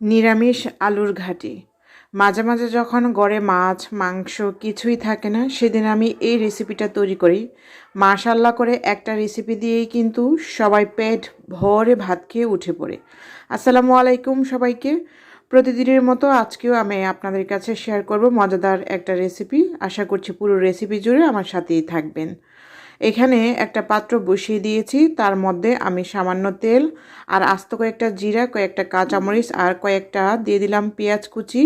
নিরামিষ আলুর ঘাটি। মাঝে মাঝে যখন গড়ে মাছ, মাংস কিছুই থাকে না, সেদিন আমি এই রেসিপিটা তৈরি করি। মাশাল্লাহ করে একটা রেসিপি দিয়েই কিন্তু সবাই পেট ভরে ভাত খেয়ে উঠে পড়ে। আসসালামু আলাইকুম সবাইকে। প্রতিদিনের মতো আজকেও আমি আপনাদের কাছে শেয়ার করব মজাদার একটা রেসিপি। আশা করছি পুরো রেসিপি জুড়ে আমার সাথেই থাকবেন। এখানে একটা পাত্র বসিয়ে দিয়েছি। তার মধ্যে আমি সামান্য তেল আর আস্ত কয়েকটা জিরা, কয়েকটা কাঁচামরিচ আর কয়েকটা দিয়ে দিলাম পেঁয়াজ কুচি।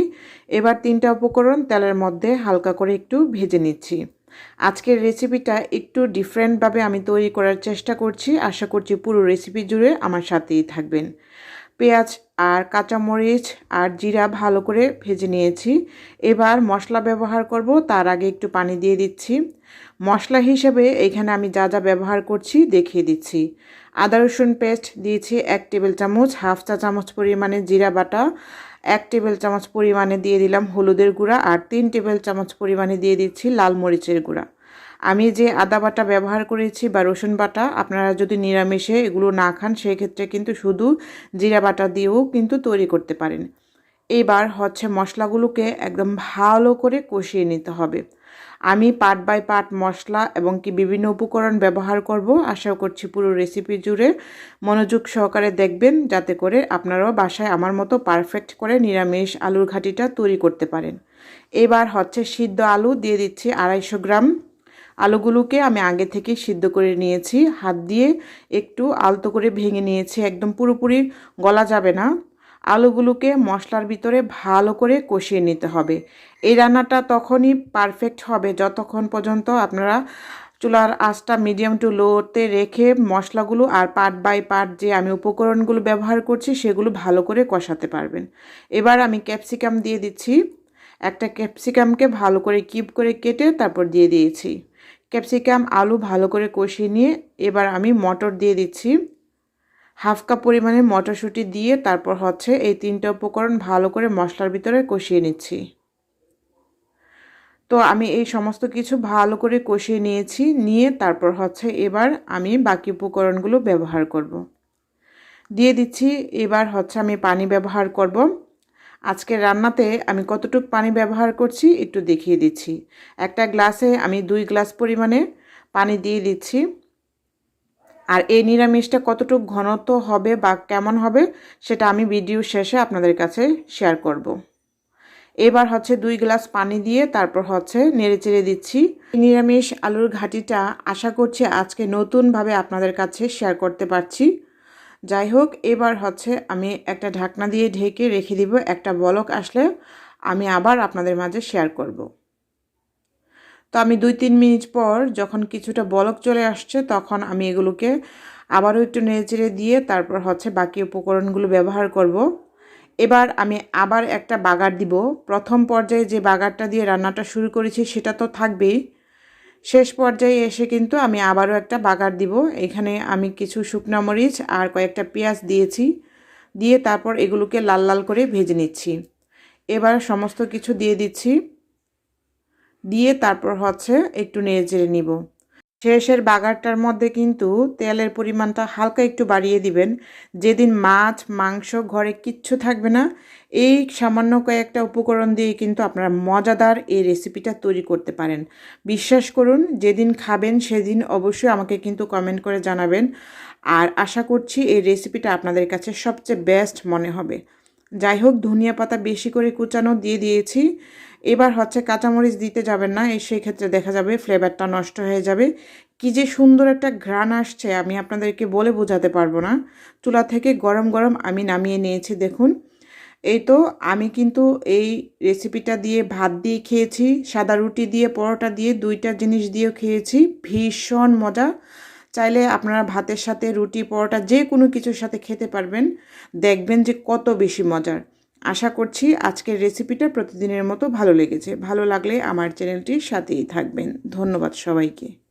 এবার তিনটা উপকরণ তেলের মধ্যে হালকা করে একটু ভেজে নিচ্ছি। আজকের রেসিপিটা একটু ডিফারেন্টভাবে আমি তৈরি করার চেষ্টা করছি। আশা করছি পুরো রেসিপি জুড়ে আমার সাথেই থাকবেন। পেঁয়াজ আর কাঁচামরিচ আর জিরা ভালো করে ভেজে নিয়েছি। এবার মশলা ব্যবহার করব, তার আগে একটু পানি দিয়ে দিচ্ছি। মশলা হিসেবে এখানে আমি যা যা ব্যবহার করছি দেখিয়ে দিচ্ছি। আদা রসুন পেস্ট দিয়েছি এক টেবিল চামচ, হাফ চা চামচ পরিমাণে জিরা বাটা, এক টেবিল চামচ পরিমাণে দিয়ে দিলাম হলুদের গুঁড়া আর তিন টেবিল চামচ পরিমাণে দিয়ে দিচ্ছি লাল মরিচের গুঁড়া। আমি যে আদা বাটা ব্যবহার করেছি বা রসুন বাটা, আপনারা যদি নিরামিষে এগুলো না খান, সেক্ষেত্রে কিন্তু শুধু জিরা বাটা দিয়েও কিন্তু তৈরি করতে পারেন। এবার হচ্ছে মশলাগুলোকে একদম ভালো করে কষিয়ে নিতে হবে। আমি পার্ট বাই পার্ট মশলা এবং কি বিভিন্ন উপকরণ ব্যবহার করব। আশা করছি পুরো রেসিপি জুড়ে মনোযোগ সহকারে দেখবেন, যাতে করে আপনারাও বাসায় আমার মতো পারফেক্ট করে নিরামিষ আলুর ঘাটিটা তৈরি করতে পারেন। এবার হচ্ছে সিদ্ধ আলু দিয়ে দিচ্ছি আড়াইশো গ্রাম আলুগুলোকে আমি আগে থেকে সিদ্ধ করে নিয়েছি। হাত দিয়ে একটু আলতো করে ভেঙে নিয়েছি, একদম পুরোপুরি গলা যাবে না। আলুগুলোকে মশলার ভিতরে ভালো করে কষিয়ে নিতে হবে। এই রান্নাটা তখনই পারফেক্ট হবে যতক্ষণ পর্যন্ত আপনারা চুলার আঁচটা মিডিয়াম টু লোতে রেখে মশলাগুলো আর পার্ট বাই পার্ট যে আমি উপকরণগুলো ব্যবহার করছি সেগুলো ভালো করে কষাতে পারবেন। এবার আমি ক্যাপসিকাম দিয়ে দিচ্ছি। একটা ক্যাপসিকামকে ভালো করে কিপ করে কেটে তারপর দিয়ে দিয়েছি। ক্যাপসিকাম, আলু ভালো করে কষিয়ে নিয়ে এবার আমি মটর দিয়ে দিচ্ছি। হাফ কাপ পরিমাণে মটরশুঁটি দিয়ে তারপর হচ্ছে এই তিনটা উপকরণ ভালো করে মশলার ভিতরে কষিয়ে নিচ্ছি। তো আমি এই সমস্ত কিছু ভালো করে কষিয়ে নিয়েছি, নিয়ে তারপর হচ্ছে এবার আমি বাকি উপকরণগুলো ব্যবহার করব। দিয়ে দিচ্ছি, এবার হচ্ছে আমি পানি ব্যবহার করব। আজকে রান্নাতে আমি কতটুকু পানি ব্যবহার করছি একটু দেখিয়ে দিচ্ছি। একটা গ্লাসে আমি দুই গ্লাস পরিমাণে পানি দিয়ে দিচ্ছি। আর এই নিরামিষটা কতটুকু ঘনত্ব হবে বা কেমন হবে সেটা আমি ভিডিও শেষে আপনাদের কাছে শেয়ার করব। এবার হচ্ছে দুই গ্লাস পানি দিয়ে তারপর হচ্ছে নেড়ে চেড়ে দিচ্ছি নিরামিষ আলুর ঘাটিটা আশা করছি আজকে নতুনভাবে আপনাদের কাছে শেয়ার করতে পারছি। যাই হোক, এবার হচ্ছে আমি একটা ঢাকনা দিয়ে ঢেকে রেখে দিব, একটা বলক আসলে আমি আবার আপনাদের মাঝে শেয়ার করব। তো আমি দুই তিন মিনিট পর যখন কিছুটা বলক চলে আসছে, তখন আমি এগুলোকে আবারও একটু নেড়েচেড়ে দিয়ে তারপর হচ্ছে বাকি উপকরণগুলো ব্যবহার করব। এবার আমি আবার একটা বাগার দিব প্রথম পর্যায়ে যে বাগারটা দিয়ে রান্নাটা শুরু করেছি, সেটা তো থাকবেই শেষ পর্যায়ে এসে কিন্তু আমি আবারও একটা বাগার দিব। এখানে আমি কিছু শুকনো মরিচ আর কয়েকটা পেঁয়াজ দিয়েছি। দিয়ে তারপর এগুলোকে লাল লাল করে ভেজে নিচ্ছি। এবার সমস্ত কিছু দিয়ে দিচ্ছি। দিয়ে তারপর হচ্ছে একটু নেড়ে চেড়ে নিব। শেষের বাগারটার মধ্যে কিন্তু তেলের পরিমাণটা হালকা একটু বাড়িয়ে দিবেন। যেদিন মাছ, মাংস ঘরে কিচ্ছু থাকবে না, এই সামান্য কয়েকটা উপকরণ দিয়ে কিন্তু আপনারা মজাদার এই রেসিপিটা তৈরি করতে পারেন। বিশ্বাস করুন, যেদিন খাবেন সেদিন অবশ্যই আমাকে কিন্তু কমেন্ট করে জানাবেন। আর আশা করছি এই রেসিপিটা আপনাদের কাছে সবচেয়ে বেস্ট মনে হবে। যাই হোক ধনিয়া পাতা বেশি করে কুচানো দিয়ে দিয়েছি। এবার হচ্ছে কাঁচামরিচ দিতে যাবেন না সেই ক্ষেত্রে দেখা যাবে ফ্লেভারটা নষ্ট হয়ে যাবে। কি যে সুন্দর একটা ঘ্রাণ আসছে, আমি আপনাদেরকে বলে বোঝাতে পারব না। চুলা থেকে গরম গরম আমি নামিয়ে নিয়েছি, দেখুন। এই তো, আমি কিন্তু এই রেসিপিটা দিয়ে ভাত দিয়ে খেয়েছি, সাদা রুটি দিয়ে, পরোটা দিয়ে, দুইটা জিনিস দিয়েও খেয়েছি। ভীষণ মজা। চাইলে আপনারা ভাতের সাথে, রুটি, পরোটা যে কোনো কিছুর সাথে খেতে পারবেন। দেখবেন যে কত বেশি মজার। আশা করছি আজকের রেসিপিটা প্রতিদিনের মতো ভালো লেগেছে। ভালো লাগলে আমার চ্যানেলটির সাথেই থাকবেন। ধন্যবাদ সবাইকে।